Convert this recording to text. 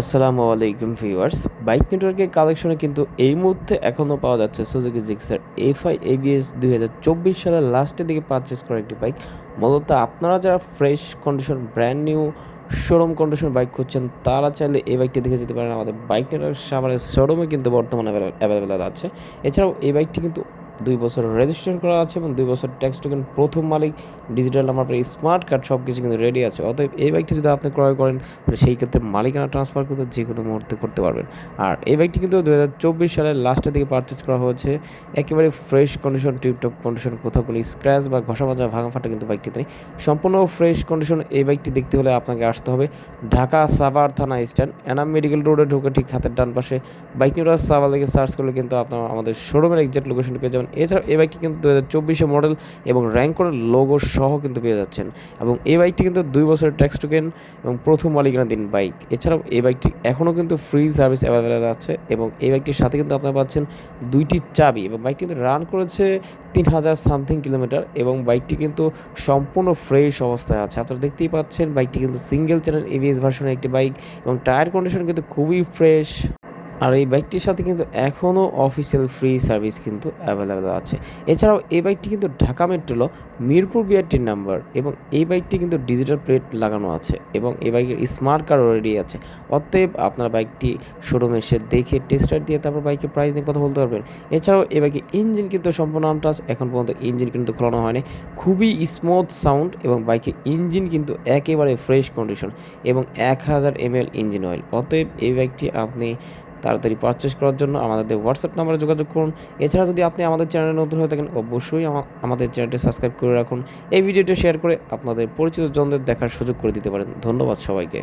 আসসালামু আলাইকুম viewers. Bike নেটওয়ার্কের কালেকশনে কিন্তু এই মুহূর্তে এখনও পাওয়া যাচ্ছে সুজুকি জিক্সার এফআই এবিএস দুই হাজার চব্বিশ সালের লাস্টের দিকে পারচেস করা একটি বাইক মূলত আপনারা যারা fresh condition brand new showroom condition bike খুঁজছেন, তারা চাইলে এই বাইকটি দেখে যেতে পারেন। আমাদের বাইক নেটওয়ার্ক সাভারের শোরুমে কিন্তু বর্তমানে অ্যাভেলেবেল আছে। এছাড়াও এই বাইকটি কিন্তু দুই বছর রেজিস্ট্রেশন করা আছে এবং দুই বছর ট্যাক্স টোকেন প্রথম মালিক ডিজিটাল নাম্বার স্মার্ট কার্ড সব কিছু কিন্তু রেডি আছে। অতএব এই বাইকটি যদি আপনি ক্রয় করেন, তাহলে সেই ক্ষেত্রে মালিকানা ট্রান্সফার কিন্তু যে কোনো মুহূর্তে করতে পারবেন। আর এই বাইকটি কিন্তু দু হাজার চব্বিশ সালের লাস্টের দিকে পারচেজ করা হয়েছে। একেবারে ফ্রেশ কন্ডিশন টিপটপ কন্ডিশন কোথাও কোনো স্ক্র্যাচ বা ঘষা মাজা ভাঙা ফাটা কিন্তু বাইকটিতে নেই। সম্পূর্ণ ফ্রেশ কন্ডিশন এই বাইকটি দেখতে হলে আপনাকে আসতে হবে ঢাকা সাভার থানা স্ট্যান্ড এনাম মেডিকেল রোডে ঢুকে ঠিক হাতের ডান পাশে। বাইক নিউরা সাভার লেগে সার্চ করলে কিন্তু আপনার আমাদের শোরুমের এক্সাক্ট লোকেশনটি পেয়ে যাবেন। এছাড়াও এই বাইকটি কিন্তু দু হাজার চব্বিশে মডেল এবং র্যাঙ্ক করে লোগো সহ কিন্তু পেয়ে যাচ্ছেন। এবং এই বাইকটি কিন্তু দুই বছরের ট্যাক্স টোকেন এবং প্রথম মালিকানা দিন বাইক। এছাড়াও এই বাইকটি এখনও কিন্তু ফ্রি সার্ভিস অ্যাভেলেবেল আছে এবং এই বাইকটির সাথে কিন্তু আপনারা পাচ্ছেন দুইটি চাবি এবং বাইকটি কিন্তু রান করেছে তিন হাজার সামথিং কিলোমিটার এবং বাইকটি কিন্তু সম্পূর্ণ ফ্রেশ অবস্থায় আছে। আপনারা দেখতেই পাচ্ছেন বাইকটি কিন্তু সিঙ্গেল চ্যানেল এবিএস ভার্সনের একটি বাইক এবং টায়ার কন্ডিশন কিন্তু খুবই ফ্রেশ আর এই বাইকটির সাথে কিন্তু এখনও অফিসিয়াল ফ্রি সার্ভিস কিন্তু অ্যাভেলেবেল আছে। এছাড়াও এই বাইকটি কিন্তু ঢাকা মেট্রোলো মিরপুর বিআরটির নাম্বার এবং এই বাইকটি কিন্তু ডিজিটাল প্লেট লাগানো আছে এবং এই বাইকের স্মার্ট কার্ড রেডি আছে। অতএব আপনার বাইকটি শোরুমে এসে দেখে টেস্টার দিয়ে তারপর বাইকের প্রাইস নিয়ে কথা বলতে পারবেন। এছাড়াও এই বাইকের ইঞ্জিন কিন্তু সম্পূর্ণ আনটাচ এখন পর্যন্ত ইঞ্জিন কিন্তু খোলানো হয়নি। খুবই স্মুথ সাউন্ড এবং বাইকের ইঞ্জিন কিন্তু একেবারে ফ্রেশ কন্ডিশন এবং এক হাজার এমএল ইঞ্জিন অয়েল অতএব এই বাইকটি আপনি তাড়াতাড়ি পারচেস করার জন্য আমাদের হোয়াটসঅ্যাপ নাম্বারে যোগাযোগ করুন। এছাড়া যদি আপনি আমাদের চ্যানেলে নতুন হয়ে থাকেন, অবশ্যই আমাদের চ্যানেলটি সাবস্ক্রাইব করে রাখুন। এই ভিডিওটি শেয়ার করে আপনাদের পরিচিত জনদের দেখার সুযোগ করে দিতে পারেন। ধন্যবাদ সবাইকে।